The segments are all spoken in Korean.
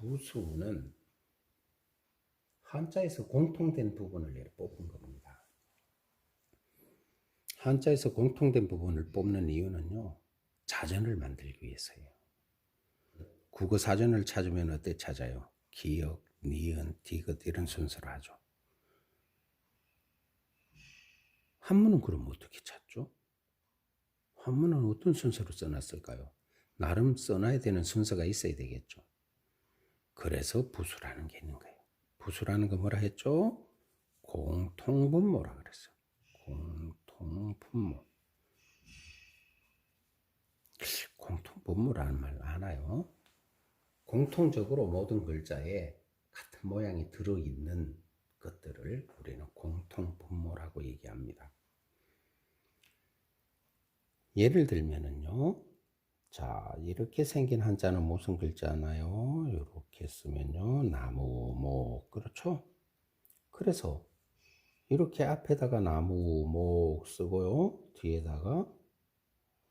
부수는 한자에서 공통된 부분을 뽑은 겁니다. 한자에서 공통된 부분을 뽑는 이유는요, 자전을 만들기 위해서예요. 국어 사전을 찾으면 어때 찾아요? 기역, 니은, 디귿 이런 순서로 하죠. 한문은 그럼 어떻게 찾죠? 한문은 어떤 순서로 써놨을까요? 나름 써놔야 되는 순서가 있어야 되겠죠. 그래서 부수라는 게 있는 거예요. 부수라는 거 뭐라 했죠? 공통분모라 그랬어요. 공통분모. 공통분모라는 말 아나요? 공통적으로 모든 글자에 같은 모양이 들어있는 것들을 우리는 공통분모라고 얘기합니다. 예를 들면은요. 자, 이렇게 생긴 한자는 무슨 글자나요? 이렇게 쓰면요. 나무, 목, 그렇죠? 그래서 이렇게 앞에다가 나무, 목 쓰고요. 뒤에다가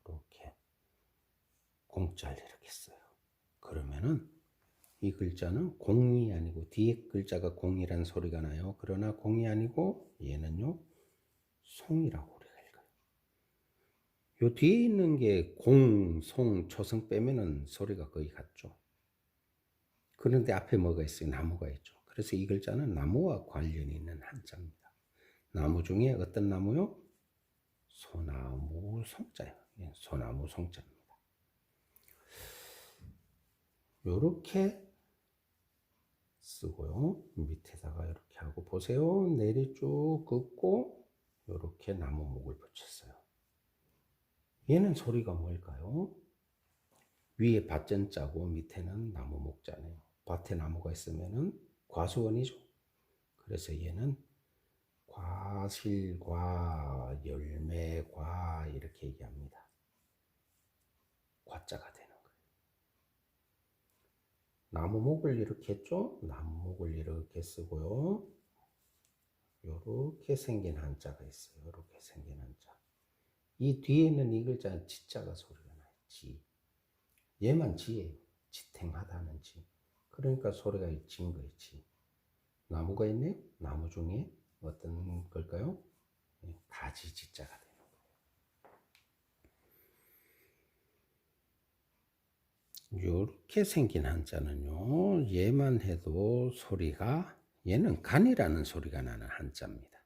이렇게 공자를 이렇게 써요. 그러면은 이 글자는 공이 아니고 뒤에 글자가 공이란 소리가 나요. 그러나 공이 아니고 얘는요. 송이라고 요. 요 뒤에 있는 게 공, 송, 초성 빼면은 소리가 거의 같죠. 그런데 앞에 뭐가 있어요? 나무가 있죠. 그래서 이 글자는 나무와 관련이 있는 한자입니다. 나무 중에 어떤 나무요? 소나무 송자요. 예, 소나무 송자입니다. 요렇게 쓰고요. 밑에다가 이렇게 하고 보세요. 내리 쭉 긋고 요렇게 나무 목을 붙였어요. 얘는 소리가 뭘까요? 위에 밭전자고 밑에는 나무 목자네요. 밭에 나무가 있으면은 과수원이죠. 그래서 얘는 과실과 열매과 이렇게 얘기합니다. 과자가 되는 거예요. 나무목을 이렇게 했죠? 나무목을 이렇게 쓰고요. 요렇게 생긴 한자가 있어요. 요렇게 생긴 한자. 이 뒤에 있는 이 글자는 지자가 소리가 나요. 지. 얘만 지예요. 지탱하다는 지. 그러니까 소리가 진 거예요. 지. 나무가 있네요. 나무 중에 어떤 걸까요? 예, 가지 지자가 되는 거예요. 요렇게 생긴 한자는요. 얘만 해도 소리가 얘는 간이라는 소리가 나는 한자입니다.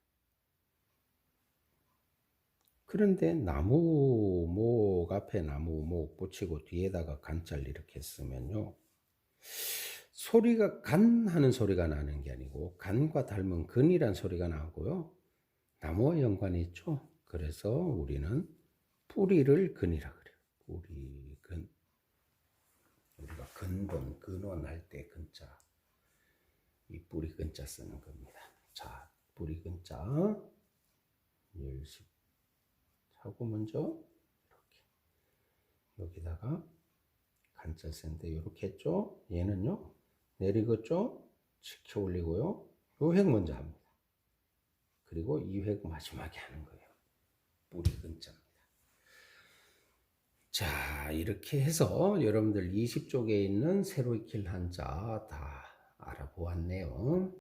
그런데 나무 목 앞에 나무 목 붙이고 뒤에다가 간자를 이렇게 쓰면요. 소리가 간 하는 소리가 나는 게 아니고 간과 닮은 근이란 소리가 나고요. 나무와 연관이 있죠. 그래서 우리는 뿌리를 근이라 그래요. 뿌리 근. 우리가 근본 근원 할 때 근자. 이 뿌리 근자 쓰는 겁니다. 자, 뿌리 근자 열십 하고 먼저 이렇게 여기다가 쓰는데 이렇게 했죠. 얘는요 내리겠죠. 치켜 올리고요. 요 획 먼저 합니다. 그리고 이 획 마지막에 하는 거예요. 뿌리 근자입니다. 자, 이렇게 해서 여러분들 20쪽에 있는 익힐 한자 다 알아보았네요.